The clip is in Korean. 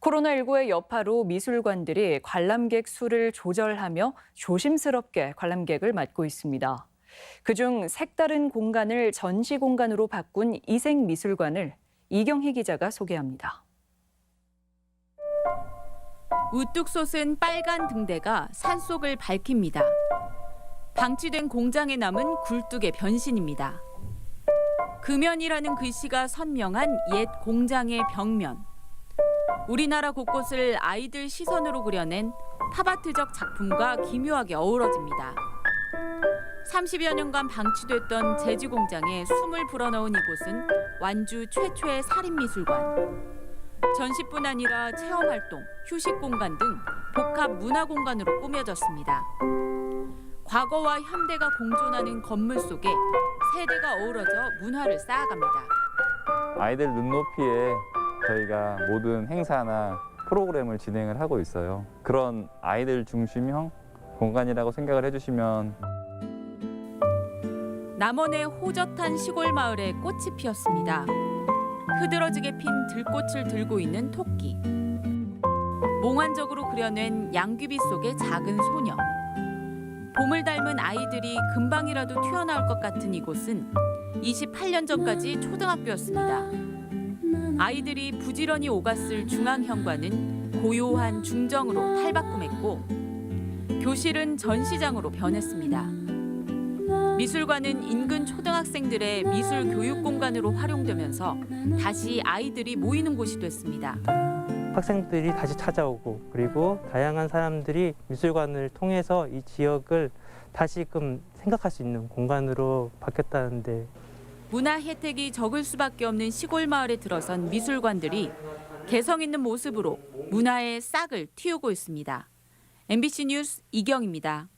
코로나19의 여파로 미술관들이 관람객 수를 조절하며 조심스럽게 관람객을 맞고 있습니다. 그중 색다른 공간을 전시 공간으로 바꾼 이색 미술관을 이경희 기자가 소개합니다. 우뚝 솟은 빨간 등대가 산속을 밝힙니다. 방치된 공장에 남은 굴뚝의 변신입니다. 금연이라는 글씨가 선명한 옛 공장의 벽면. 우리나라 곳곳을 아이들 시선으로 그려낸 팝아트적 작품과 기묘하게 어우러집니다. 30여 년간 방치됐던 제주 공장에 숨을 불어넣은 이곳은 완주 최초의 살인미술관. 전시뿐 아니라 체험활동, 휴식 공간 등 복합 문화 공간으로 꾸며졌습니다. 과거와 현대가 공존하는 건물 속에 세대가 어우러져 문화를 쌓아갑니다. 아이들 눈높이에 저희가 모든 행사나 프로그램을 진행을 하고 있어요. 그런 아이들 중심형 공간이라고 생각을 해주시면 남원의 호젓한 시골 마을에 꽃이 피었습니다. 흐드러지게 핀 들꽃을 들고 있는 토끼. 몽환적으로 그려낸 양귀비 속의 작은 소녀. 봄을 닮은 아이들이 금방이라도 튀어나올 것 같은 이곳은 28년 전까지 초등학교였습니다. 아이들이 부지런히 오갔을 중앙현관은 고요한 중정으로 탈바꿈했고 교실은 전시장으로 변했습니다. 미술관은 인근 초등학생들의 미술 교육 공간으로 활용되면서 다시 아이들이 모이는 곳이 됐습니다. 학생들이 다시 찾아오고 그리고 다양한 사람들이 미술관을 통해서 이 지역을 다시금 생각할 수 있는 공간으로 바뀌었다는데 문화 혜택이 적을 수밖에 없는 시골 마을에 들어선 미술관들이 개성 있는 모습으로 문화의 싹을 틔우고 있습니다. MBC 뉴스 이경입니다.